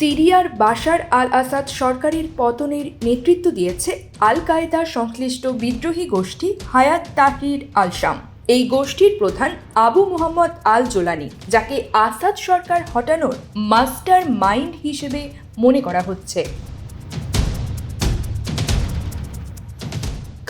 সিরিয়ার বাশার আল আসাদ সরকারের পতনের নেতৃত্ব দিয়েছে আল কায়েদা সংশ্লিষ্ট বিদ্রোহী গোষ্ঠী হায়াত তাহির আল শাম। এই গোষ্ঠীর প্রধান আবু মোহাম্মদ আল জোলানি, যাকে আসাদ সরকার হটানোর মাস্টার মাইন্ড হিসেবে মনে করা হচ্ছে।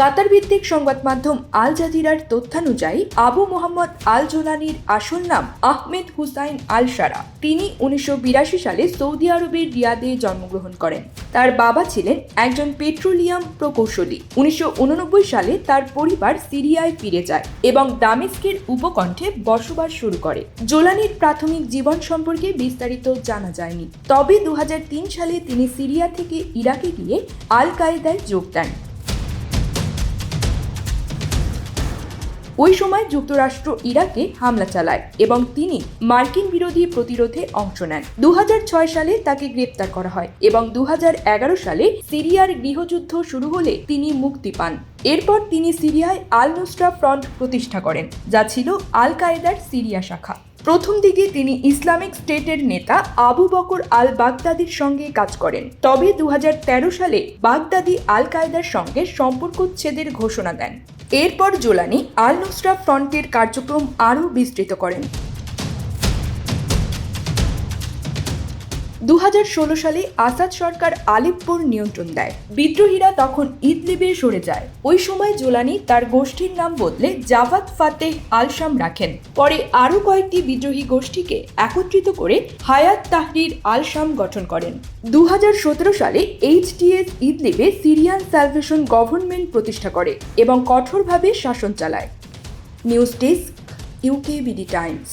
কাতার ভিত্তিক সংবাদ মাধ্যম আল জাজিরার তথ্যানুযায়ী, আবু মোহাম্মদ আল জোলানির আসল নাম আহমেদ হুসাইন আল সারা। তিনি উনিশশো বিরাশি সালে সৌদি আরবের রিয়াদে জন্মগ্রহণ করেন। তার বাবা ছিলেন একজন পেট্রোলিয়াম প্রকৌশলী। উনিশশো উননব্বই সালে তার পরিবার সিরিয়ায় ফিরে যায় এবং দামেস্কের উপকণ্ঠে বসবাস শুরু করে। জোলানির প্রাথমিক জীবন সম্পর্কে বিস্তারিত জানা যায়নি। তবে দু হাজার তিন সালে তিনি সিরিয়া থেকে ইরাকে গিয়ে আল কায়েদায় যোগ দেন। ওই সময় যুক্তরাষ্ট্র ইরাকে হামলা চালায় এবং তিনি মার্কিন বিরোধী প্রতিরোধে অংশ নেন। দু হাজার ছয় সালে তাকে গ্রেপ্তার করা হয় এবং দু হাজার এগারো সালে সিরিয়ার গৃহযুদ্ধ শুরু হলে তিনি মুক্তি পান। এরপর তিনি সিরিয়ায় আল নুসরা ফ্রন্ট প্রতিষ্ঠা করেন, যা ছিল আল কায়েদার সিরিয়া শাখা। প্রথম দিকে তিনি ইসলামিক স্টেটের নেতা আবু বকর আল বাগদাদির সঙ্গে কাজ করেন। তবে দু হাজার তেরো সালে বাগদাদি আল কায়দার সঙ্গে সম্পর্কচ্ছেদের ঘোষণা দেন। এরপর জোলানি আল নুসরা ফ্রন্টের কার্যক্রম আরও বিস্তৃত করেন। দু হাজার ষোলো সালে আসাদ সরকার আলেপ্পোর নিয়ন্ত্রণ দেয়। বিদ্রোহীরা তখন ইদলিবে সরে যায়। ওই সময় জোলানি তার গোষ্ঠীর নাম বদলে জাভাত ফাতেহ আলসাম রাখেন। পরে আরও কয়েকটি বিদ্রোহী গোষ্ঠীকে একত্রিত করে হায়াত তাহরির আলসাম গঠন করেন। দু হাজার সতেরো সালে এইচটিএস ইদলিবে সিরিয়ান স্যালভেশন গভর্নমেন্ট প্রতিষ্ঠা করে এবং কঠোরভাবে শাসন চালায়। News desk UK BD Times.